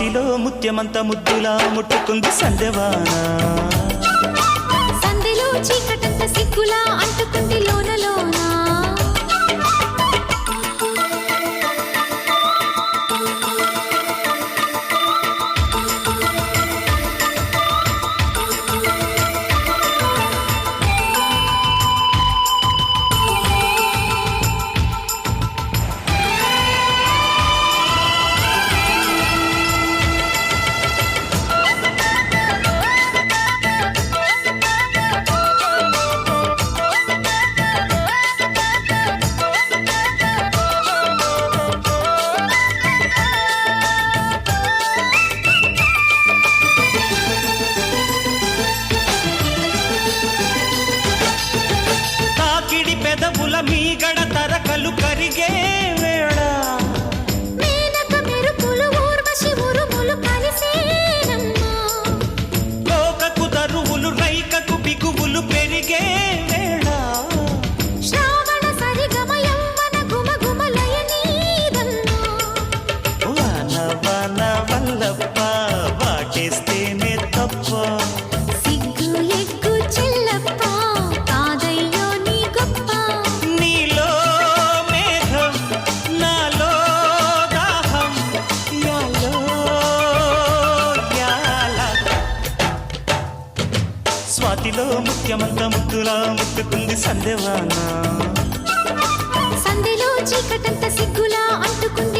మాటిలో ముత్యమంత ముద్దులా ముట్టుకుంది సందెవాన సందులో చీకటంత సిగ్గులా అంటుకుంది లోన పెదవుల మీగడ తరకలు కరిగే స్వాతిలో ముఖ్యమంత ముద్దులా ముట్టుకుంది సందేవానా? సందేలో చీకటంత సిగ్గులా అంటుకుంది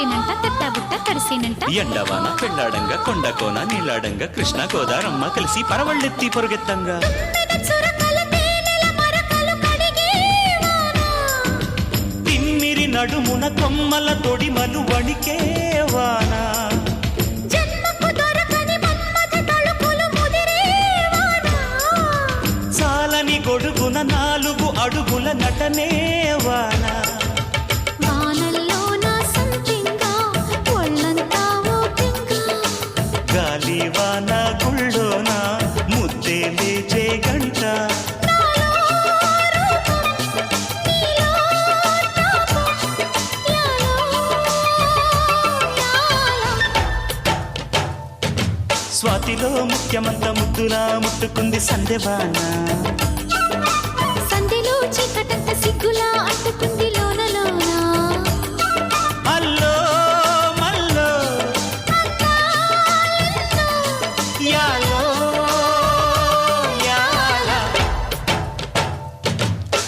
తీగాడంక కదిలేనంట తట్టాబుట్ట తడిసేనంట. ఎండవాన పెళ్ళాడంగా కొండకోన నీలాడంగా కృష్ణ గోదారమ్మ కలిసి పరవళ్ళెత్తి పొరుగెత్తంగా. తుమ్మెద చురకల తేనెల మరకలు కడిగే వాన తిమ్మిరి నడుమున కొమ్మల తొడిమలు వణికే వాన. జన్మకు దొరకని మన్మథ తళుకులు ముదిరే వాన చాలని గొడుగున నాలుగు అడుగుల నటనే స్వాతిలో ముఖ్యమంత ముద్దులా ముట్టుకుంది సందెవాన